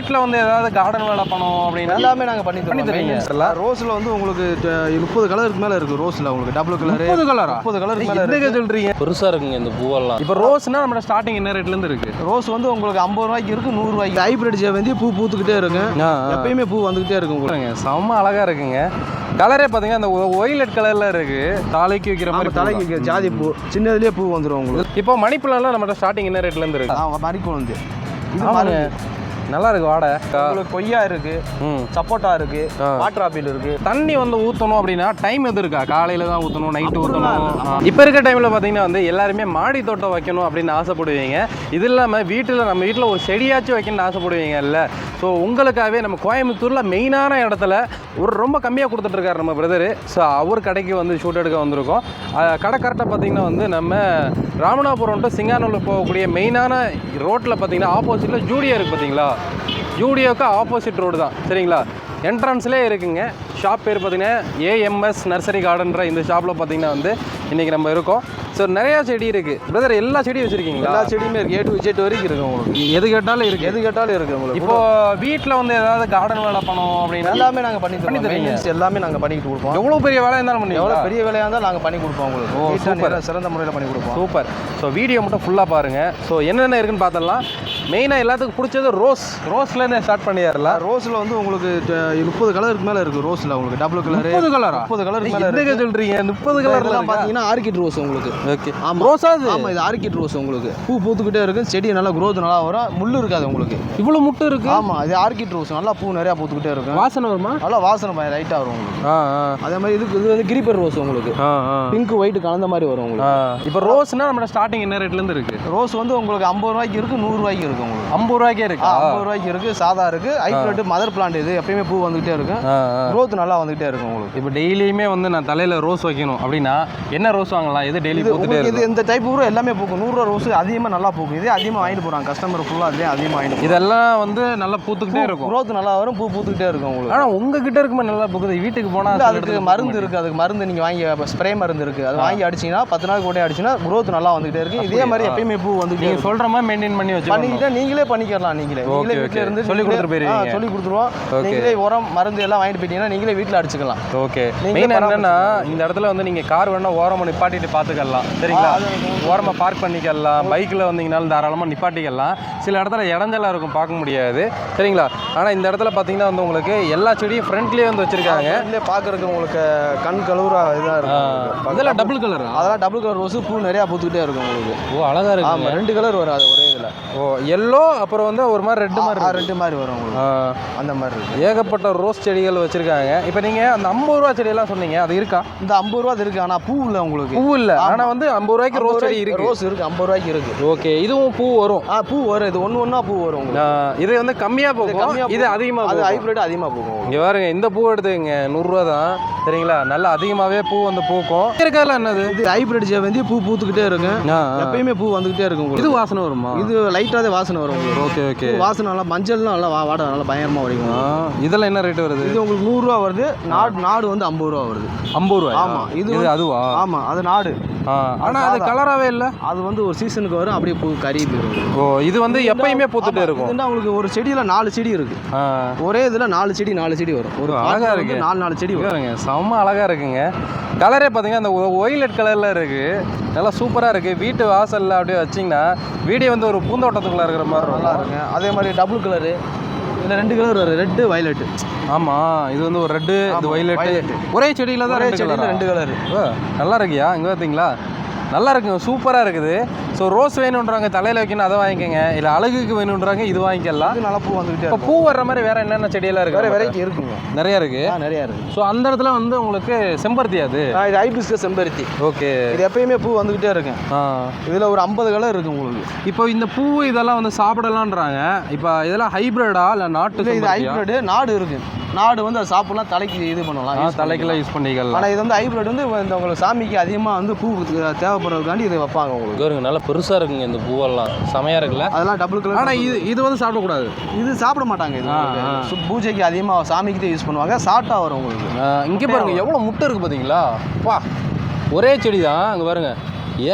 வீட்டில் வந்து ஏதாவது கார்டன் வேலை பண்ணணும் அப்படின்னா எல்லாமே நாங்கள் பண்ணி பண்ணி தருவீங்க. தருவோம் ரோஸில் வந்து உங்களுக்கு முப்பது கலருக்கு மேலே இருக்குது ரோஸில் உங்களுக்கு. டபுள் கலரு முப்பது கலரா முப்பது கலருக்கு மேலே என்னங்க சொல்றீங்க? பெருசாக இருக்குங்க இந்த பூவெல்லாம். இப்போ ரோஸ்னா நம்ம ஸ்டார்டிங் என்ன ரேட்ல இருந்து இருக்கு? ரோஸ் வந்து உங்களுக்கு ஐம்பது ரூபாய்க்கு இருக்கு நூறு ரூபாய்க்கு ஹைபிரிட் வந்து பூ பூத்துக்கிட்டே இருக்கும் எப்பயுமே பூ வந்துகிட்டே இருக்கும் உங்களுக்கு. செம்ம அழகா இருக்குங்க. கலரே பாத்தீங்கன்னா அந்த ஒயிலட் கலர்ல இருக்கு. தலைக்கு வைக்கிற மாதிரி தலைக்கு வைக்கிற ஜாதி பூ. சின்னதுலேயே பூ வந்துடும் உங்களுக்கு. இப்போ மணி பிளான்லாம் நம்ம ஸ்டார்டிங் என்ன ரேட்ல இருந்து இருக்கு? ஆ, மறிக்குழந்து இது ஆமாங்க. மருந்து. நல்லா இருக்கு வாடை. உங்களுக்கு கொய்யா இருக்கு சப்போட்டா இருக்கு. வாட்டர் ஆப்பிள் இருக்கு. தண்ணி வந்து ஊற்றணும் அப்படின்னா டைம் எது இருக்கா? காலையில தான் ஊற்றணும் நைட்டு ஊற்றணும் இப்போ இருக்க டைமில் பார்த்தீங்கன்னா வந்து எல்லாருமே மாடி தோட்டம் வைக்கணும் அப்படின்னு ஆசைப்படுவீங்க. இது இல்லாமல் வீட்டில் நம்ம வீட்டில் ஒரு செடியாச்சும் வைக்கணும்னு ஆசைப்படுவீங்கல்ல. ஸோ உங்களுக்காகவே நம்ம கோயம்புத்தூரில் மெயினான இடத்துல ஒரு ரொம்ப கம்மியாக கொடுத்துட்ருக்காரு நம்ம பிரதரு. ஸோ அவர் கடைக்கு வந்து ஷூட் எடுக்க வந்திருக்கோம். கடை கரெக்டாக பார்த்தீங்கன்னா வந்து நம்ம ராமநாதபுரம் டு சிங்கானூர் போகக்கூடிய மெயினான ரோட்டில் பார்த்தீங்கன்னா ஆப்போசிட்டில் ஜூடியோ இருக்குது பார்த்தீங்களா ஜூடியோக்கு ஆப்போசிட் ரோடு தான். சரிங்களா? என்ட்ரன்ஸ்லேயே இருக்குங்க. ஷாப் பேர் பார்த்தீங்கன்னா ஏஎம்எஸ் நர்சரி கார்டன்ற இந்த ஷாப்பில் பார்த்தீங்கன்னா வந்து இன்றைக்கி நம்ம இருக்கோம். ஸோ நிறையா செடி இருக்குது பிரதர் எல்லா செடியும் வச்சுருக்கீங்களா? எல்லா செடியுமே இருக்கு. ஏ டு விஜெட் வரைக்கும் இருக்கு உங்களுக்கு. எது கேட்டாலும் இருக்குது எது கேட்டாலும் இருக்கு உங்களுக்கு. இப்போ வீட்டில் வந்து ஏதாவது கார்டன் வேலை பண்ணணும் அப்படின்னா எல்லாமே நாங்கள் பண்ணி பண்ணி தருவீங்க. எல்லாமே நாங்கள் பண்ணிட்டு கொடுப்போம். எவ்வளோ பெரிய வேலை இருந்தாலும் பண்ணி எவ்வளோ பெரிய வேலையாக இருந்தாலும் நாங்கள் பண்ணி கொடுப்போம் உங்களுக்கு. ஓ. நேரா சிறந்த முறையில் பண்ணி கொடுப்போம். சூப்பர். ஸோ வீடியோ மட்டும் ஃபுல்லாக பாருங்கள் ஸோ என்னென்ன இருக்குன்னு பார்த்தலாம் மெயினாக எல்லாத்துக்கும் பிடிச்சது ரோஸ். ரோஸ்லேருந்து ஸ்டார்ட் பண்ணிடலாம் ரோஸில் வந்து உங்களுக்கு முப்பது கலருக்கு மேலே இருக்குது ரோஸில் உங்களுக்கு. டபுள் கலரு முப்பது கலரா முப்பது மேலே என்னங்க சொல்கிறீங்க முப்பது கலர்லாம் பார்த்தீங்கன்னா ஆர்கிட் ரோஸ் உங்களுக்கு. ஓகே ஆமா. ரோஸா அது? ஆமாம் இது ஆர்கிட் ரோஸ் உங்களுக்கு. பூ பூத்துக்கிட்டே இருக்கும் செடி நல்லா growth நல்லா வரும் முள்ளு இருக்காது உங்களுக்கு. இவ்வளோ முட்டை இருக்கு? ஆமாம் இது ஆர்கிட் ரோஸ். நல்லா பூ நிறையா பூத்துக்கிட்டே இருக்கும். வாசனை வருமா? நல்லா வாசனை பயம் லைட்டாக வரும் உங்களுக்கு. அதே மாதிரி இதுக்கு இது வந்து கிரிப்பர் ரோஸ் உங்களுக்கு. பிங்க் ஒயிட் கலந்த மாதிரி வரும் உங்களுக்கு. இப்போ ரோஸ்னா நம்ம ஸ்டார்டிங் என்ன ரேட்லேருந்து இருக்கு? ரோஸ் வந்து உங்களுக்கு ஐம்பது ரூபாய்க்கு இருக்கு நூறு ரூபாய்க்கு இருக்கு உங்களுக்கு? ஐம்பது ரூபாய்க்கே இருக்கா. ஐம்பது ரூபாய்க்கு இருக்கு சாதா இருக்கு ஹைப்ரிட் மதர் பிளான்ட் இது எப்பயுமே பூ வந்துகிட்டே இருக்கும் growth நல்லா வந்துகிட்டே இருக்கும் உங்களுக்கு. இப்போ டெய்லியுமே வந்து நான் தலையில் ரோஸ் வைக்கணும் அப்படின்னா என்ன ரோஸ் வாங்கலாம்? எது டெய்லி இது பூத்துட்டே இந்த டைப் பூரா எல்லாமே பூக்கும். நூறுரூவா ரோஸ் அதிகமாக நல்லா பூக்கும். இதே அதிகமாக வாங்கிட்டு போகிறாங்க கஸ்டமர் ஃபுல்லாக இதே அதிகமாக வாங்கிட்டு இதெல்லாம் வந்து நல்லா பூத்துக்கிட்டே இருக்கும். growth நல்லா வரும் பூ பூத்துக்கிட்டே இருக்கும் உங்களுக்கு. ஆனா உங்ககிட்ட இருக்குமே நல்லா பூக்குது. வீட்டுக்கு போனா இல்ல, சில அதுக்கு மருந்து இருக்கு. அதுக்கு மருந்து நீங்க வாங்கி ஸ்ப்ரே மருந்து இருக்கு. அது வாங்கி அடிச்சீங்கன்னா பத்து நாள் கூட அடிச்சீங்கன்னா growth நல்லா வந்துகிட்டே இருக்கு. இதே மாதிரி? எப்பயுமே பூ வந்துகிட்டே நீங்க இருக்கும். சொல்ற மாதிரி மெயின்டைன் பண்ணி வச்சு பண்ணிக்கிட்டா நீங்களே பண்ணிக்கலாம் நீங்களே. நீங்களே. வீட்ல இருந்து சொல்லி நீங்களே- கொடுத்துட்டு போயிருவீங்க. ஆ, சொல்லி கொடுத்துருவோம். நீங்களே உரம் மருந்து எல்லாம் வாங்கிட்டு போயிட்டீங்கன்னா நீங்களே வீட்டில் அடிச்சுக்கலாம். ஓகே. நீங்களே மெயின் என்னன்னா. இந்த இடத்துல வந்து நீங்க கார் வேணா ஓரமா நிப்பாட்டிட்டு பாத்துக்கலாம். சரிங்களா? ஆ, அது ஓரமா பார்க் பண்ணிக்கலாம். பைக்ல வந்தீங்கனாலும் தாராளமா நிப்பாட்டிக்கலாம். சில இடத்துல இடஞ்சலா இருக்கும் பார்க்க முடியாது. சரிங்களா? ஆனா இந்த இடத்துல பாத்தீங்கன்னா வந்து உங்களுக்கு எல்லா செடியும் ஃப்ரண்ட்லயே வந்து வச்சிருக்காங்க. ஃப்ரெண்ட்லேயே பார்க்கறதுக்கு உங்களுக்கு கண் கழுவுறா இதாக இருக்கும். இதெல்லாம் டபுள் கலரா அதெல்லாம் டபுள் கலர் ரோஸ் பூ நிறையா பூத்துக்கிட்டே இருக்கும் உங்களுக்கு. ஓ அழகா இருக்கு ஆமாம் ரெண்டு கலர் வரும் அது ஒரே ஓ எல்லோ அப்புறம் வந்து ஒரு மாதிரி ரெட் மாதிரி. ரெண்டு மாதிரி வரும் உங்களுக்கு. அந்த மாதிரி இருக்கு. ஏகப்பட்ட ரோஸ் செடிகள் வச்சிருக்காங்க. இப்போ நீங்க அந்த ஐம்பது ரூபா செடியெல்லாம் சொன்னீங்க அது இருக்கா? இந்த ஐம்பது ரூபா இருக்கு ஆனால் பூ இல்லை உங்களுக்கு. பூ இல்ல. ஆமா. ஆனா வந்து ஐம்பது ரூபாய்க்கு ரோஸ் செடி இருக்கு. ரோஸ் இருக்கு ஐம்பது ரூபாய்க்கு இருக்கு. ஓகே இதுவும் பூ வரும். ஆ பூ வரும். இது ஒன்று ஒன்றா பூ வரும் இது வந்து கம்மியா போகும். இது போகும். அதிகமா அது போகும். ஹைப்ரிட் அதிகமாக பூக்கும் உங்களுக்கு. இங்க பாருங்க இந்த பூ எடுத்துக்கங்க. நூறுரூவா தான். சரிங்களா? நல்லா அதிகமாவே பூ வந்து பூக்கும். இருக்கல என்னது? இது ஹைப்ரிட் வந்து பூ பூத்துக்கிட்டே இருக்கும். எப்பயுமே பூ வந்துகிட்டே இருக்கும் இது வாசனை வருமா? இது லைட்டாக வாசனை வரும் உங்களுக்கு. ஓகே ஓகே வாசனை நல்லா மஞ்சள்லாம் நல்லா வா- வாட நல்லா பயங்கரமாக வரைக்கும் இதெல்லாம் என்ன ரேட் வருது? இது உங்களுக்கு நூறுரூவா வருது. நாடு நாடு வந்து ஐம்பது ரூபா வருது. ஐம்பது ரூபாய்? ஆமா, இது இது அதுவா? ஆமாம் அது நாடு. ஆ, ஆனா அது சாதா. கலராவே இல்ல? அது வந்து ஒரு சீசனுக்கு வரும் அப்படியே பூ கறி போயிடும் ஓ இது வந்து எப்பயுமே பூத்துட்டே இருக்கும். இதுன்னா உங்களுக்கு ஒரு செடியில் நாலு செடி இருக்கு. ஒரே இதில் நாலு செடி நாலு செடி வரும். ஒரு அழகா பாட்டில் வந்து இருக்கு. நாலு நாலு செடி வரும். பாருங்க செம்ம அழகா இருக்குங்க. கலரே பார்த்தீங்கன்னா அந்த ஒயிலட் கலர்ல இருக்கு. நல்லா சூப்பரா இருக்கு. வீட்டு வாசல்ல அப்படியே வச்சீங்கன்னா வீடியோ வந்து ஒரு பூந்தோட்டத்துக்குள்ள இருக்கிற மாதிரி நல்லா இருக்குங்க அதே மாதிரி டபுள் கலரு இதில் ரெண்டு கலர் வரும் ரெட்டு வயலட்டு ஆமா இது வந்து ஒரு ரெட்டு இது violet. ஒரே செடியில தான் ரெண்டு செடியில் கலர் ரெண்டு கலர் நல்லா இருக்கியா? இங்க பார்த்தீங்களா நல்லா இருக்குங்க. சூப்பராக இருக்குது. ஸோ ரோஸ் வேணுன்றாங்க தலையில் வைக்கணும் அதை வாங்கிக்கோங்க. இல்லை அழகுக்கு வேணுன்றாங்க இது வாங்கிக்கலாம். நல்லா பூ வந்துகிட்டே இப்போ பூ வர்ற மாதிரி வேற என்னென்ன செடியெல்லாம் வேற இருக்கு வெரைட்டி இருக்குங்க. நிறைய இருக்கு. ஆ நிறையா இருக்கு. ஸோ அந்த இடத்துல வந்து உங்களுக்கு செம்பருத்தி அது? இது ஹைபிஸ்கஸ் செம்பருத்தி. ஓகே. இது எப்பயுமே பூ வந்துகிட்டே இருக்கும். ஆ. இதில் ஒரு ஐம்பது கலர் இருக்கு உங்களுக்கு. இப்போ இந்த பூ இதெல்லாம் வந்து சாப்பிடலான்றாங்க இப்போ இதெல்லாம் ஹைபிரிடா இல்லை நாட்டு இது? ஹைப்ரிட் நாடு இருக்கு. நாடு வந்து அது சாப்பிடலாம் தலைக்கு இது பண்ணலாம் தலைக்கெல்லாம் யூஸ் பண்ணிக்கலாம். ஆனால் இது வந்து ஹைப்ரிட் வந்து இந்த உங்களுக்கு சாமிக்கு அதிகமாக வந்து பூ தேவைப்படுறதுக்காண்டி இதை வைப்பாங்க உங்களுக்கு. பாருங்க நல்லா பெருசாக இருக்குங்க இந்த பூவெல்லாம். செமையா இருக்குல்ல? அதெல்லாம் டபுள் கலர் ஆனால் இது இது வந்து சாப்பிடக்கூடாது. இது சாப்பிட மாட்டாங்க இது பூஜைக்கு அதிகமாக சாமிக்கு தான் யூஸ் பண்ணுவாங்க சாப்பிட்டா வரும் உங்களுக்கு. இங்கே பாருங்க எவ்வளோ முட்டை இருக்குது பார்த்தீங்களா பா ஒரே செடி தான் அங்கே பாருங்க.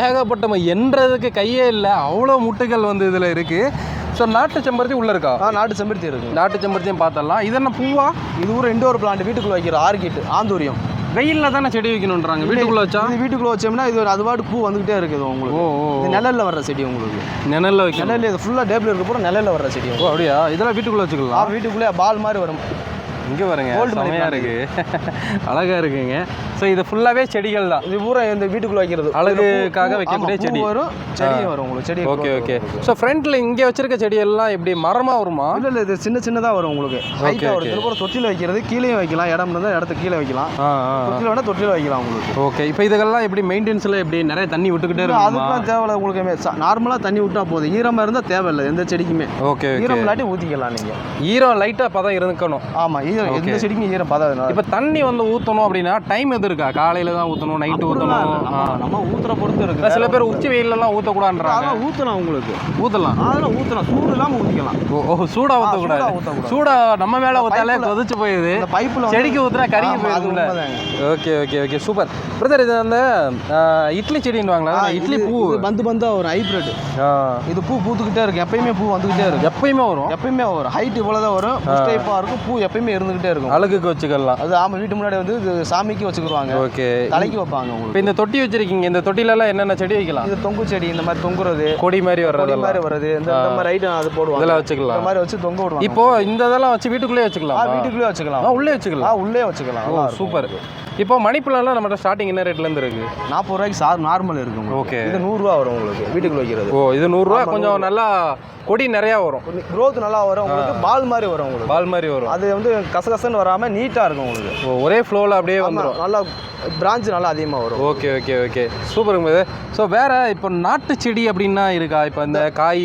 ஏகப்பட்ட எண்றதுக்கு கையே இல்லை அவ்வளோ முட்டைகள் வந்து இதில் இருக்குது ஸோ நாட்டு செம்பருத்தி உள்ள இருக்கா? ஆ நாட்டு செம்பருத்தி இருக்கு. நாட்டு செம்பருத்தியும் பார்த்தரலாம் இது என்ன பூவா? இது ஒரு இண்டோர் பிளான்ட் வீட்டுக்குள்ள வைக்கிற ஆர்கிட் ஆந்தூரியம். வெயில்ல தானே செடி வைக்கணுன்றாங்க வீட்டுக்குள்ள வச்சா? இது வீட்டுக்குள்ள வச்சோம்னா இது ஒரு அது பாட்டு பூ வந்துகிட்டே இருக்குது உங்களுக்கு. ஓ இது நிழல்ல வர்ற செடி உங்களுக்கு. நிழல்ல வைக்கணும். நிழல்ல இது ஃபுல்லாக டேபிள் இருக்க பூரா நிழல்ல வர்ற செடி. ஓ அப்படியா? இதெல்லாம் வீட்டுக்குள்ள வச்சுக்கலாம். வீட்டுக்குள்ளே பால் மாதிரி வரும். இங்க பாருங்க செமையா இருக்கு. அழகா இருக்குங்க. ஸோ இது ஃபுல்லாவே செடிகள் தான். இது பூரா இந்த வீட்டுக்குள்ள வைக்கிறது. அழகுக்காக வைக்கக்கூடிய செடி. வரும் செடியும் வரும் உங்களுக்கு செடி ஓகே ஓகே ஸோ ஃப்ரண்ட்ல இங்க வச்சிருக்க செடி எல்லாம் எப்படி? மரமா வருமா? இல்ல இல்ல இது சின்ன சின்னதா வரும் உங்களுக்கு. ஹைட்டா வரும் இதுல பூரா தொட்டில வைக்கிறது கீழேயும் வைக்கலாம் இடம் இருந்தா இடத்த கீழே வைக்கலாம். ஆ ஆ. தொட்டில வேணா தொட்டில வைக்கலாம் உங்களுக்கு. ஓகே இப்போ இதுக்கெல்லாம் எப்படி? மெயின்டெனன்ஸ்ல எப்படி? நிறைய தண்ணி விட்டுக்கிட்டே இருக்குமா? அதுக்கெல்லாம் தேவையில்ல உங்களுக்கு. நார்மலா தண்ணி விட்டா போதும். ஈரமா இருந்தா தேவையில்லை எந்த செடிக்குமே. ஓகே ஈரம் இல்லாட்டி ஊத்திக்கலாம் நீங்க. ஈரம் லைட்டா பதம் இருக்கணும். ஆமா ஈரம் எந்த செடிக்கும் ஈரம் பதாது இப்போ தண்ணி வந்து ஊற்றணும் அப்படின்னா டைம் எது இருக்கா? காலையில தான் ஊற்றணும் நைட்டு ஊற்றணும் நம்ம ஊத்துற பொறுத்து இருக்கு. சில பேர் உச்சி வெயிலெல்லாம் ஊற்றக்கூடாதுன்றாங்க ஊத்தலாம் உங்களுக்கு. ஊற்றலாம் அதெல்லாம் ஊத்தலாம். சூடு இல்லாம ஊத்திக்கலாம். ஓ ஓ, சூடா ஊற்றக்கூடாது சூடா ஊத்தக்கூடாது. சூடா நம்ம மேல ஊத்தாலே பைப்புல- கொதிச்சு போயிடுது. பைப்புல செடிக்கு ஊத்துனா கருகி உண்மைதாங்க. Okay okay okay super. Brother இது அந்த ஆ, இட்லி செடின்னு இட்லி பூ. பந்து பந்தா ஒரு ஹைப்ரிட் இது பூ பூத்துக்கிட்டே இருக்கு. எப்பயுமே பூ வந்துகிட்டே இருக்கு. எப்பயுமே வரும்? எப்பயுமே வரும். ஹைட் இவ்வளவுதான் வரும். டைப்பா இருக்கும். பூ எப்பயுமே இருந்துகிட்டே இருக்கும். அழகுக்கு வச்சுக்கலாம். அது ஆமா வீட்டு முன்னாடி வந்து இது சாமிக்கு வச்சுக்கிடுவாங்க ஓகே. தலைக்கு வைப்பாங்க இப்போ இந்த தொட்டி வச்சிருக்கீங்க இந்த தொட்டில எல்லாம் என்னென்ன செடி வைக்கலாம்? இது தொங்கு செடி இந்த மாதிரி தொங்குறது கொடி மாதிரி கொடி வர்றதெல்லாம் மாதிரி வருது இந்த மாதிரி ஐட்டம் அது போடுவாங்க. இதெல்லாம் வச்சுக்கலாம். இந்த மாதிரி வச்சு தொங்க விடுவாங்க. இப்போ இந்த இதெல்லாம் வச்சு வீட்டுக்குள்ளே ஆ வச்சுக்கலாம். வீட்டுக்குள்ளே வச்சுக்கலாம். உள்ளே வச்சுக்கலாம். உள்ளே வச்சுக்கலாம் இருக்கும். சூப்பர். இப்போ மணிப்பூர்லாம் நம்மகிட்ட ஸ்டார்டிங் என்ன ரேட்ல இருந்து இருக்கு? நாற்பது ரூபாய்க்கு சார் நார்மல் இருக்கு உங்களுக்கு. ஓகே. இது நூறுரூவா வரும் உங்களுக்கு வீட்டுக்குள்ள வைக்கிறது. ஓ இது நூறுரூவா கொஞ்சம் நல்லா கொடி நிறையா வரும். growth நல்லா வரும் உங்களுக்கு பால் மாதிரி வரும் உங்களுக்கு. பால் மாதிரி வரும். அது வந்து கசகசன்னு வராம நீட்டா இருக்கும் உங்களுக்கு. ஒரே ஃப்ளோவில் அப்படியே வந்துடும் நல்லா பிரான்ச் நல்லா அதிகமா வரும். Okay okay okay. சூப்பருங்க இது. ஸோ வேற இப்போ நாட்டு செடி அப்படின்னா இருக்கா? இப்போ இந்த காய்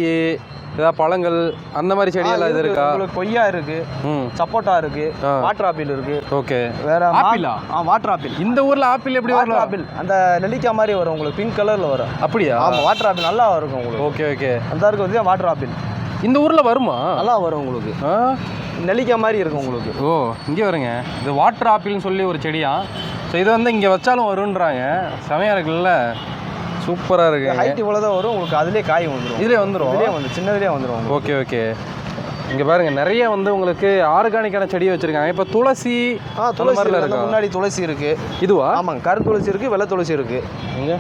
ஏதாவது பழங்கள் அந்த மாதிரி செடியெல்லாம் இது இருக்கு. உங்களுக்கு கொய்யா இருக்கு ம். சப்போட்டா இருக்கு. வாட்டர் ஆப்பிள் இருக்கு. ஓகே. வேற ஆப்பிளா? ஆ வாட்டர் ஆப்பிள் இந்த ஊர்ல ஆப்பிள் எப்படி வரலாம் ஆப்பிள் அந்த நெல்லிக்காய் மாதிரி வரும் உங்களுக்கு பிங்க் கலர்ல வரும். அப்படியா? ஆமா வாட்டர் ஆப்பிள் நல்லா இருக்கும் உங்களுக்கு. Okay okay. அந்த இருக்கு வந்து வாட்டர் ஆப்பிள் இந்த ஊர்ல வருமா? நல்லா வரும் உங்களுக்கு. நெல்லிக்காய் மாதிரி இருக்கும் உங்களுக்கு. ஓ இங்கே வருங்க. இது வாட்டர் ஆப்பிள்னு சொல்லி ஒரு செடியா? ஸோ இது வந்து இங்கே வச்சாலும் வருன்றாங்க. செமையாக இருக்குல்ல? சூப்பராக இருக்குங்க ஹைட் இவ்வளவுதான் வரும். உங்களுக்கு அதுலயே காய் வந்துரும். இதுலேயே வந்துடும் இதுலயே வந்து சின்னதுலயே உங்களுக்கு. ஓகே ஓகே இங்கே பாருங்க நிறைய வந்து உங்களுக்கு ஆர்கானிக்கான செடி வச்சுருக்காங்க. இப்போ துளசி ஆ துளசி? முன்னாடி துளசி இருக்கு. இதுவா? ஆமாங்க கரு துளசி இருக்கு வெள்ளை துளசி இருக்கு. எங்க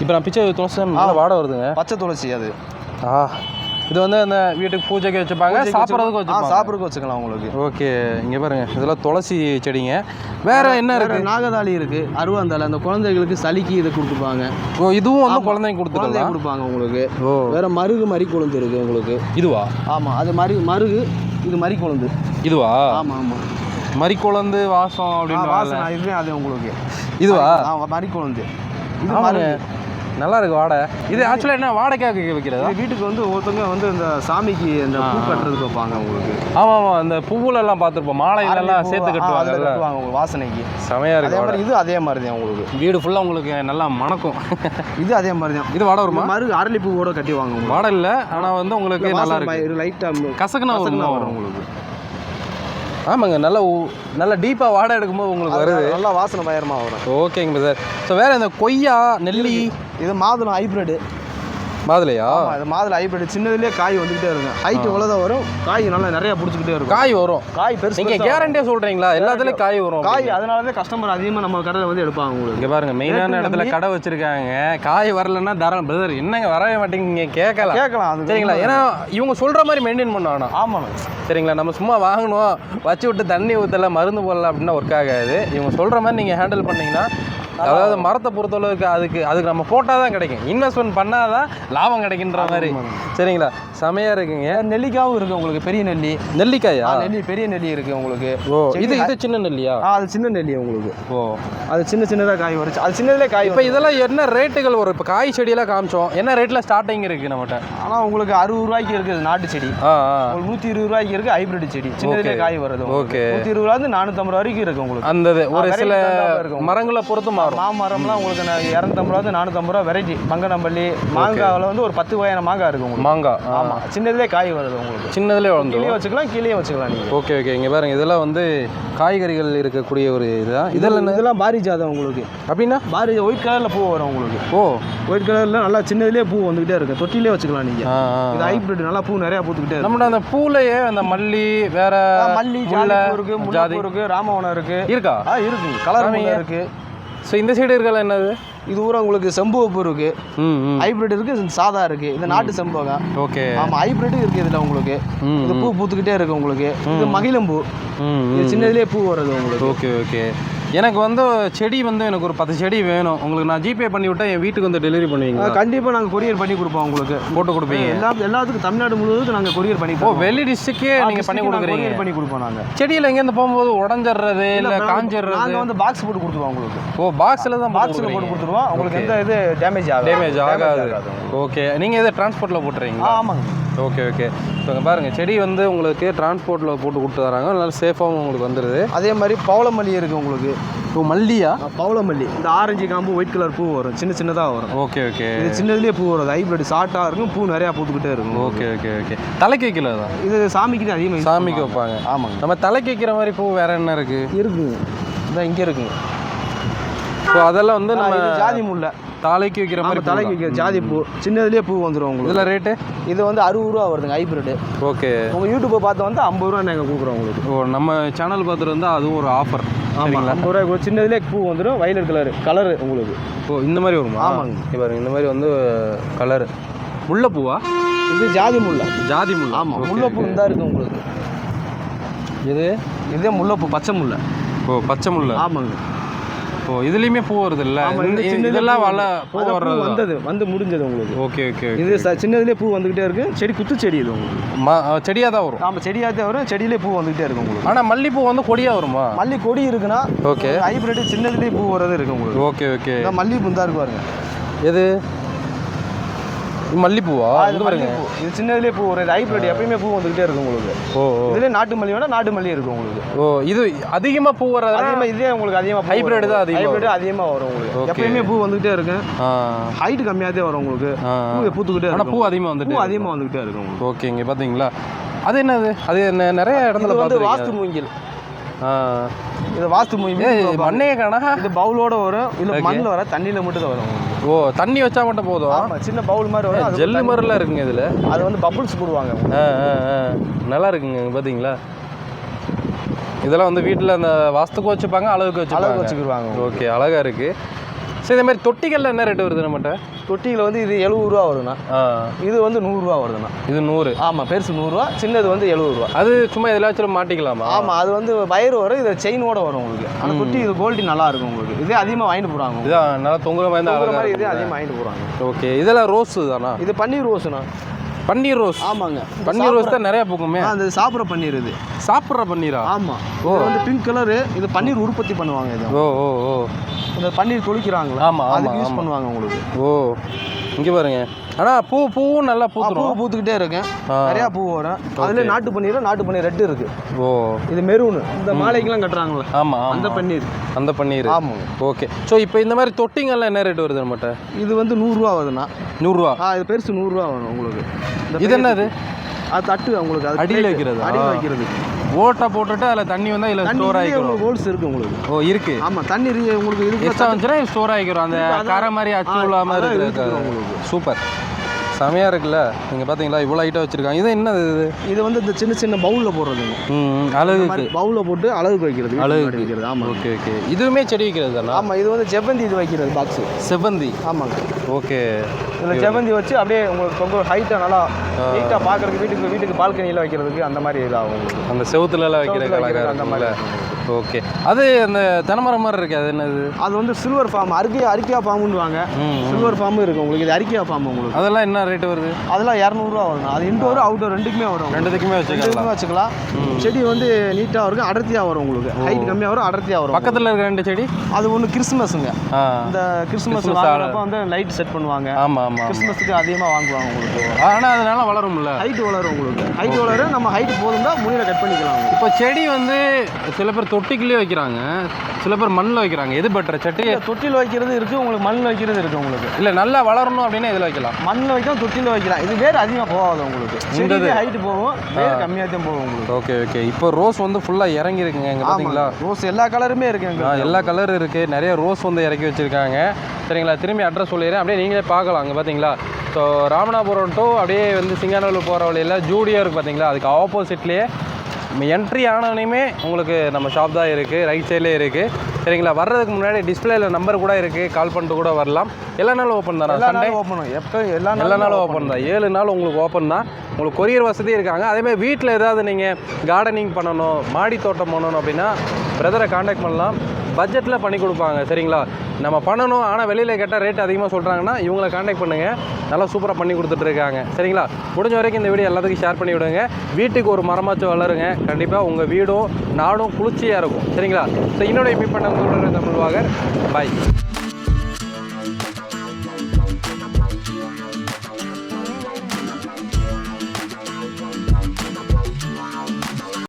இப்போ நான் பிச்சை துளசி நல்லா வாட வருதுங்க. பச்சை துளசி அது. ஆ. இது வந்து அந்த வீட்டுக்கு பூஜைக்கு வச்சுப்பாங்க சாப்பிட்றதுக்கு வச்சுப்பாங்க. சாப்பிட்றதுக்கு வச்சுக்கலாம் உங்களுக்கு. ஓகே இங்கே பாருங்க இதெல்லாம் துளசி செடிங்க. வேற என்ன இருக்கு? நாகதாளி இருக்கு அருவாந்தாளி அந்த குழந்தைகளுக்கு சளிக்கு இதை கொடுத்துப்பாங்க. ஓ இதுவும் வந்து. குழந்தைங்க குழந்தைய கொடுத்துக்கலாம் கொடுப்பாங்க உங்களுக்கு. ஓ. வேற மருகு மறி கொழுந்து இருக்கு உங்களுக்கு. இதுவா? ஆமா அது மரு மருகு இது மறி கொழுந்து. இதுவா? ஆமா ஆமா. மறிக்குழந்து வாசம் அப்படின்னு வாசனை இதுவே அது உங்களுக்கு. இதுவா? ஆ மறி கொழுந்து. இது நல்லா இருக்கு வாடை இது ஆக்சுவலாக என்ன வாடகைக்காக வைக்கிறதா? வீட்டுக்கு வந்து ஒருத்தவங்க வந்து இந்த சாமிக்கு இந்த பூ கட்டுறதுக்கு வைப்பாங்க உங்களுக்கு. ஆமா ஆமா இந்த பூவுல எல்லாம் பார்த்துருப்போம் மாலையிலலாம் சேர்த்து கட்டுவாங்கல்ல கட்டுவாங்க உங்களுக்கு வாசனைக்கு. செமையா அதே இருக்கு வாடை. மாதிரி இது அதே மாதிரி தான் உங்களுக்கு. வீடு ஃபுல்லா உங்களுக்கு நல்லா மணக்கும். இது அதே மாதிரி தான் இது வாடை வருமா? மருகு அரளிப்பூவோட கட்டிவாங்க உங்களுக்கு. வாடை இல்ல ஆனா வந்து உங்களுக்கு நல்லா இருக்கு. லைட்டா கசக்குனா வரும் உங்களுக்கு. ஆமாங்க நல்ல நல்ல டீப்பா வாடை எடுக்கும்போது உங்களுக்கு வருது. நல்லா வாசனை பயங்கரமா வரும். ஓகேங்க சார் ஸோ வேற இந்த கொய்யா நெல்லி. இது மாதுளம் ஹைபிரிட் மாதுளையா? காய் வரும்? காய் பெருசு நீங்க பெருசா கேரண்டியா சொல்றீங்களா? எல்லாத்துலயும் காய் வரும் காய் அதனால தான் கஸ்டமர் அதிகமா நம்ம கடையில் வந்து எடுப்பாங்க உங்களுக்கு. இங்க பாருங்க மெயினான இடத்துல. கடை வச்சிருக்காங்க. காய் வரலன்னா தரம் பிரதர் என்னங்க வரவே மாட்டேங்க? கேட்கலாம். கேட்கலாம் அது சரிங்களா? ஏன்னா இவங்க சொல்ற மாதிரி மெயின்டைன் பண்ண ஆமாம் சரிங்களா? நம்ம சும்மா வாங்கணும் வச்சு விட்டு தண்ணி ஊற்றல மருந்து போடல அப்படின்னா ஒர்க் ஆகாது. இவங்க சொல்ற மாதிரி நீங்க ஹேண்டில் பண்ணீங்கன்னா அதாவது மரத்தை பொறுத்தளவுக்கு அதுக்கு அதுக்கு நம்ம போட்டால் தான் கிடைக்கும். இன்வெஸ்ட்மெண்ட் பண்ணாதான் லாபம் கிடைக்குன்ற மாதிரி. சரிங்களா? செமையா இருக்குங்க. நெல்லிக்காவும் இருக்கு உங்களுக்கு. பெரிய நெல்லி. நெல்லிக்காயா? நெல்லி பெரிய நெல்லி இருக்கு உங்களுக்கு. ஓ இது இது சின்ன நெல்லியா? அது சின்ன நெல்லி உங்களுக்கு. ஓ. அது சின்ன சின்னதாக காய் வருச்சு அது சின்னதுலேயே காய் இப்போ இதெல்லாம் என்ன ரேட்டுகள் வரும்? இப்போ காய் செடியெல்லாம் காமிச்சோம். என்ன ரேட்ல ஸ்டார்டிங் இருக்கு நம்மகிட்ட? ஆனால் உங்களுக்கு அறுபது ரூபாய்க்கு இருக்குது நாட்டு செடி. நூற்றி இருபது ரூபாய்க்கு இருக்கு ஹைபிரிட் செடி. சின்னதுலேயே Okay. காய் வருது Okay. நூற்றி இருபது ரூபாய்ந்து நானூற்றம்பது வரைக்கும் இருக்கு உங்களுக்கு. அந்த ஒரு சில. மரங்களை பொறுத்து மரம்லாம் வரும் மாமரம்லாம் உங்களுக்கு இரநூத்தம்பது ரூபா நானூற்றம்பது ரூபா வெரைட்டி. பங்கனம்பள்ளி மாங்காவில் வந்து ஒரு பத்து வகையான மாங்காய் இருக்குது உங்களுக்கு. மாங்காய். ஆமாம் சின்னதுலேயே காய் வருது உங்களுக்கு. சின்னதுலேயே கீழே வளர்ந்துரும் வச்சுக்கலாம் கீழே வச்சுக்கலாம் நீங்கள் ஓகே ஓகே இங்கே பாருங்க இதெல்லாம் வந்து காய்கறிகள் இருக்கக்கூடிய ஒரு இதுதான். இதெல்லாம் இதெல்லாம் பாரிஜாதம் உங்களுக்கு. அப்படின்னா? பாரி ஒயிட் கலரில் பூ வரும் உங்களுக்கு. ஓ. ஒயிட் கலரில் நல்லா சின்னதுலேயே பூ வந்துகிட்டே இருக்கு. தொட்டிலே வச்சுக்கலாம் நீங்கள் இது. ஹைப்ரிட் நல்லா பூ நிறையா பூத்துக்கிட்டே இருக்கு. நம்மளோட அந்த பூலையே அந்த மல்லி வேற மல்லி ஜாதி இருக்கு முல்லைப்பூ இருக்கு ராமவனம் இருக்கு. இருக்கா? ஆ இருக்குங்க கலர். இருக்கு. ஸோ இந்த சைடு இருக்கல என்னது? இது ஊரா உங்களுக்கு செம்புவப்பு இருக்கு. ம் ம். ஹைப்ரிட் இருக்கு சாதா இருக்கு. இது நாட்டு செம்பகம் ஓகே. ஆமா ஹைப்ரிட் இருக்கு இதுல உங்களுக்கு. இது பூ பூத்துக்கிட்டே இருக்கு உங்களுக்கு. இது மகிழம்பூ. இது சின்னதுலேயே பூ வருது உங்களுக்கு. Okay okay. எனக்கு வந்து செடி வந்து எனக்கு ஒரு பத்து செடி வேணும். உங்களுக்கு நான் ஜிபே பண்ணி விட்டா என் வீட்டுக்கு வந்து டெலிவரி பண்ணுவீங்களா? கண்டிப்பா நாங்க கொரியர் பண்ணி கொடுப்போம் உங்களுக்கு. போட்டு கொடுப்பீங்க. எல்லா எல்லாத்துக்கும் தமிழ்நாடு முழுவதும் நாங்க கொரியர் பண்ணி ஓ வெளி டிஸ்ட்ரிக்டே நீங்கள் பண்ணி கொடுக்குறீங்க. பண்ணி கொடுப்போம் நாங்க. செடியில் எங்கேருந்து போகும்போது உடஞ்சிடுறது இல்லை காஞ்சிடுறது? வந்து பாக்ஸ் போட்டு கொடுத்துருவோம் உங்களுக்கு. ஓ பாக்ஸில் தான் பாக்ஸ்ல போட்டு கொடுத்துருவோம். உங்களுக்கு எந்த இது டேமேஜ் ஆகாது. டேமேஜ் ஆகாது. ஓகே நீங்கள் எதை டிரான்ஸ்போர்ட்டில் ஆ, போட்டுறீங்களா? ஆமாங்க. Okay okay. இப்போ இங்க பாருங்க செடி வந்து உங்களுக்கு டிரான்ஸ்போர்ட்டில் போட்டு கொடுத்து தராங்க. நல்லா சேஃபாகவும் உங்களுக்கு வந்துடுது அதே மாதிரி பவளமல்லி இருக்கு உங்களுக்கு. ஓ மல்லியா? பவளமல்லி. இந்த ஆரஞ்சு காம்பு ஒயிட் கலர் பூ வரும். சின்ன சின்னதாக வரும். Okay okay. இது சின்னதுலேயே பூ வரும். ஹைப்ரிட் ஷார்ட்டாக இருக்கும் பூ நிறையா பூத்துக்கிட்டே இருக்கும். Okay okay okay. தலைக்கு வைக்கல தான் இது சாமிக்கு தான் அதிகமாக சாமிக்கு வைப்பாங்க. ஆமாங்க. நம்ம தலைக்கு வைக்கிற மாதிரி பூ வேற என்ன இருக்கு? இருக்குங்க. இந்த இங்கே இருக்குங்க. ஸோ அதெல்லாம் வந்து நம்ம ஜாதி முல்லை. தலைக்கு வைக்கிற மாதிரி தலைக்கு வைக்கிற ஜாதி பூ. சின்னதுலேயே பூ வந்துடும் உங்களுக்கு. இதில் ரேட்டு இது வந்து அறுபது ரூபா வருதுங்க ஹைப்ரிட் ஓகே உங்கள் யூடியூப்பை பார்த்து வந்து ஐம்பது ரூபா நாங்கள் கொடுக்குறோம் உங்களுக்கு. ஓ நம்ம சேனல் பார்த்துட்டு வந்து அதுவும் ஒரு ஆஃபர் ஆமாம் ஐம்பது ரூபா சின்னதுலேயே பூ வந்துடும் வயலட் கலர் கலர் உங்களுக்கு. ஓ இந்த மாதிரி வருமா? ஆமாங்க. பாருங்க இந்த மாதிரி வந்து கலர் முல்லைப்பூவா இது ஜாதி முல்லை. ஜாதி முல்லை. ஆமாம் முல்லைப்பூ. இந்த இருக்குது உங்களுக்கு. இது இதே முல்லைப்பூ பச்சை முல்லை. ஓ பச்சை முல்லை. ஆமாங்க. ஓ இதுலயுமே பூ வருது இல்ல இதெல்லாம் வள. பூ வர்றது? வந்தது வந்து முடிஞ்சது உங்களுக்கு. ஓகே ஓகே இது சின்னதுலேயே பூ வந்துகிட்டே இருக்கு. செடி குத்து செடி இது உங்களுக்கு. செடியாக தான் வரும்? ஆமாம் செடியாக வரும். செடியிலே பூ வந்துகிட்டே இருக்கு உங்களுக்கு. ஆனா மல்லிப்பூ வந்து கொடியா வருமா? மல்லி கொடி இருக்குன்னா ஓகே. ஹைப்ரிட் சின்னதுலேயே பூ வர்றது இருக்கு உங்களுக்கு. Okay okay. இந்த மல்லி பூ தான் இருக்கு பாருங்க. எது? மல்லிப்பூவா? இது பாருங்க. இது சின்னதுலேயே பூ இது ஹைப்ரிட் எப்பயுமே பூ வந்துகிட்டே இருக்கு உங்களுக்கு. ஓ இதுலேயே நாட்டு மல்லியோட நாட்டு மல்லி இருக்கு உங்களுக்கு. ஓ இது அதிகமா பூ வர்றதா அதிகமாக இதே உங்களுக்கு அதிகமாக Hybrid தான் அதிகமா ஹைப்ரிட் அதிகமாக வரும் உங்களுக்கு. எப்பயுமே பூ வந்துகிட்டே இருக்கு ஆ. ஹைட் கம்மியாகவே வரும் உங்களுக்கு. பூ பூத்துக்கிட்டே ஆனா இருக்கும். பூ அதிகமா பூ வந்துட்டு அதிகமாக வந்துகிட்டே இருக்கு உங்களுக்கு. ஓகே இங்க பாத்தீங்களா? அது என்னது? அது என்ன நிறைய இடத்துல வந்து வாஸ்து மூங்கில். இது வாஸ்து மண்ணையே காணா. இது பவுலோட வரும் இல்ல. மண்ணில் வர தண்ணியில மட்டும் தான் வரும். ஓ தண்ணி வச்சா மட்டும் போதும்? சின்ன பவுல் மாதிரி வரும் ஜெல்லு மாதிரிலாம் இருக்குங்க இதுல. அது வந்து பபுள்ஸ் போடுவாங்க. நல்லா இருக்குங்க இங்க பாத்தீங்களா? இதெல்லாம் வந்து வீட்டில் அந்த வாஸ்துக்கு வச்சுப்பாங்க அளவுக்கு அளவு வச்சுப்பாங்க வச்சுக்கிடுவாங்க. ஓகே அழகா இருக்கு. சரி இதே மாதிரி தொட்டிகள்ல என்ன ரேட் வருது நம்மகிட்ட? தொட்டியில் வந்து இது எழுபது ரூபா வருதுண்ணா. இது வந்து நூறுரூவா வருதுண்ணா. இது நூறு. ஆமா பெருசு நூறுரூவா சின்னது வந்து எழுபது ரூபா. அது சும்மா எதுலாச்சும் மாட்டிக்கலாமா? ஆமா அது வந்து வயர் வரும் இது செயினோட வரும் உங்களுக்கு. அந்த தொட்டி இது குவாலிட்டி நல்லா இருக்கும் உங்களுக்கு. இதே அதிகமாக வாங்கிட்டு போறாங்க இதான் நல்லா தொங்குற மாதிரி இதே அதிகமாக வாங்கிட்டு போறாங்க. ஓகே இதெல்லாம் ரோஸ் தானா? இது பன்னீர் ரோஸுண்ணா பன்னீர் ரோஸ். ஆமாங்க. பன்னீர் ரோஸ் தான் நிறைய பூக்குமே அது சாப்பிட்ற பன்னீர் இது. சாப்பிட்ற பன்னீரா? ஆமா. இது வந்து பிங்க் கலரு இது பன்னீர் உற்பத்தி பண்ணுவாங்க இது. ஓ ஓ ஓ. இந்த பன்னீர் தொளிக்கிறாங்களா? ஆமா, ஆமா, அதுக்கு யூஸ். பண்ணுவாங்க உங்களுக்கு. ஓ. இங்கே பாருங்க. ஆனால் பூ பூவும் நல்லா பூ பூத்துரும். பூத்துக்கிட்டே இருக்கேன். நிறையா பூ வரும். அதுல நாட்டு பன்னீர் நாட்டு பன்னீர் ரெட்டு இருக்கு. ஓ. இது மெரூன். இந்த மாலைக்கெல்லாம் கட்டுறாங்களே ஆமாம் அந்த ஆமாம் பன்னீர். அந்த பன்னீர். ஆமாங்க. ஓகே ஸோ இப்போ இந்த மாதிரி தொட்டிங்கெல்லாம் என்ன ரேட் வருது நம்மகிட்ட? இது வந்து நூறுரூவா வருதுண்ணா. நூறுரூவா? ஆ இது பெருசு நூறுரூவா வரும் உங்களுக்கு. இது என்னது? அது தட்டு உங்களுக்கு அடியில. வைக்கிறதா? அடியில வைக்கிறது. ஓட்டை போட்டுட்டு அதில் தண்ணி வந்தால் இதில் ஸ்டோர் ஆகிக்கிறோம் ஹோல்ஸ் இருக்கு உங்களுக்கு. ஓ இருக்கு. ஆமா தண்ணி இருக்கு, உங்களுக்கு இருக்கு எக்ஸ்ட்ரா வந்துச்சுன்னா ஸ்டோர் ஆகிக்கிறோம் அந்த கரை மாதிரி அச்சு ஆ, உள்ள மாதிரி அதான் இருக்கு. இழுத்துக்கிறோம் உங்களுக்கு. சூப்பர் செமையாக இருக்குல்ல? நீங்கள் பார்த்தீங்களா இவ்வளோ ஐட்டம் வச்சுருக்காங்க. இது என்னது இது? இது வந்து இந்த சின்ன சின்ன பவுல்ல போடுறதுங்க ம் மாதிரி பவுல்ல போட்டு அழகுக்கு வைக்கிறது. முன்னாடி வைக்கிறது. ஆமா. ஓகே ஓகே இதுவுமே செடி வைக்கிறது தானா? ஆமா இது வந்து செவ்வந்தி இது வைக்கிறது பாக்ஸ் செவ்வந்தி? ஆமாங்க. ஓகே இதில் செவ்வந்தி வச்சு அப்படியே உங்களுக்கு ரொம்ப ஹைட்டாக நல்லா நீட்டாக பார்க்கறதுக்கு வீட்டுக்கு வீட்டுக்கு பால்கனியில் வைக்கிறதுக்கு அந்த மாதிரி இதாகும். அந்த செவுத்துலலாம் வைக்கிறது அந்த மாதிரி ஓகே அது அந்த தென்னமரம் மாதிரி இருக்கு? அது என்னது? அது வந்து சில்வர் ஃபார்ம் அரிக்கையா அரிக்கையா ஃபார்முன்னுவாங்க ம் சில்வர் ஃபார்ம் இருக்கு உங்களுக்கு. இது அரிக்கையா ஃபார்ம் உங்களுக்கு. அதெல்லாம் என்ன ரேட் வருது? அதெல்லாம் இரநூறுவா வரும் அது இன்டோர் அவுட்டோர் ரெண்டுக்குமே வரும். ரெண்டுத்துக்குமே வச்சுக்கலாம். ரெண்டுக்குமே வச்சுக்கலாம். செடி வந்து நீட்டாக இருக்கும் அடர்த்தியாக வரும் உங்களுக்கு. ஹைட் கம்மியாக வரும் அடர்த்தியாக வரும் பக்கத்தில் இருக்க ரெண்டு செடி? அது ஒன்று கிறிஸ்மஸுங்க இந்த கிறிஸ்மஸ் வாங்குறப்ப வந்து லைட் செட் பண்ணுவாங்க. ஆமாம் ஆமாம் கிறிஸ்மஸுக்கு அதிகமாக வாங்குவாங்க உங்களுக்கு. ஆனால் அதனால வளரும்ல. ஹைட் வளரும் உங்களுக்கு. ஹைட் வளரும் நம்ம ஹைட் போதும் தான் முனியில் கட் பண்ணிக்கலாம். இப்போ செடி வந்து சில பேர் தொட்டிக்குள்ளேயே வைக்கிறாங்க. சில பேர் மண்ணில் வைக்கிறாங்க. எது பெட்டர் செடி தொட்டியில் வைக்கிறது இருக்குது உங்களுக்கு மண்ணில் வைக்கிறது இருக்குது உங்களுக்கு. இல்லை நல்லா வளரணும் அப்படின்னா இதில் வைக்கலாம். மண்ணில் வைக்கலாம் தொட்டியில் வைக்கலாம். இது வேறு அதிகமாக போகாது உங்களுக்கு. இந்த ஹைட் போகும் வேறு கம்மியாக தான் போகும் உங்களுக்கு. Okay okay. இப்போ ரோஸ் வந்து ஃபுல்லாக இறங்கி இருக்குங்க இங்கே பார்த்தீங்களா? ரோஸ் எல்லா கலருமே இருக்கு ஆ, எங்களுக்கு. எல்லா கலர் இருக்குது நிறைய ரோஸ் வந்து இறக்கி வச்சுருக்காங்க. சரிங்களா? திரும்பி அட்ரஸ் சொல்லிடுறேன். அப்படியே நீங்களே பார்க்கலாம் அங்கே பார்த்தீங்களா ஸோ ராமநாதபுரம் டு அப்படியே வந்து சிங்கானூர் போகிற வழியில் ஜூடியோ இருக்குது பார்த்தீங்களா அதுக்கு ஆப்போசிட்லேயே என்ட்ரி ஆனோடனே உங்களுக்கு நம்ம ஷாப் தான் இருக்குது ரைட் சைட்லேயே இருக்குது சரிங்களா? வர்றதுக்கு முன்னாடி டிஸ்பிளேல நம்பர் கூட இருக்குது கால் பண்ணிட்டு கூட வரலாம். எல்லா நாளும் ஓப்பன் தானே? சண்டே ஓப்பன் எப்போ எல்லா எல்லா நாளும் ஓப்பன் தான். ஏழு நாள் உங்களுக்கு ஓப்பன் தான். உங்களுக்கு கொரியர் வசதி இருக்காங்க. அதேமாதிரி வீட்டில் ஏதாவது நீங்கள் கார்டனிங் பண்ணணும் மாடி தோட்டம் பண்ணணும் அப்படின்னா பிரதரை காண்டாக்ட் பண்ணலாம். பட்ஜெட்டில் பண்ணி கொடுப்பாங்க. சரிங்களா? நம்ம பண்ணணும் ஆனால் வெளியில் கேட்டால் ரேட் அதிகமாக சொல்கிறாங்கன்னா இவங்களை காண்டாக்ட் பண்ணுங்கள் நல்லா சூப்பராக பண்ணி கொடுத்துட்ருக்காங்க சரிங்களா? முடிஞ்ச வரைக்கும் இந்த வீடியோ எல்லாத்துக்கும் ஷேர் பண்ணி விடுங்க. வீட்டுக்கு ஒரு மரமாச்சும் வளருங்க. கண்டிப்பாக உங்கள் வீடும் நாடும் குளிர்ச்சியாக இருக்கும். சரிங்களா? ஸோ இன்னொரு மீட் பண்ண தமிழ்வாகர் பாய்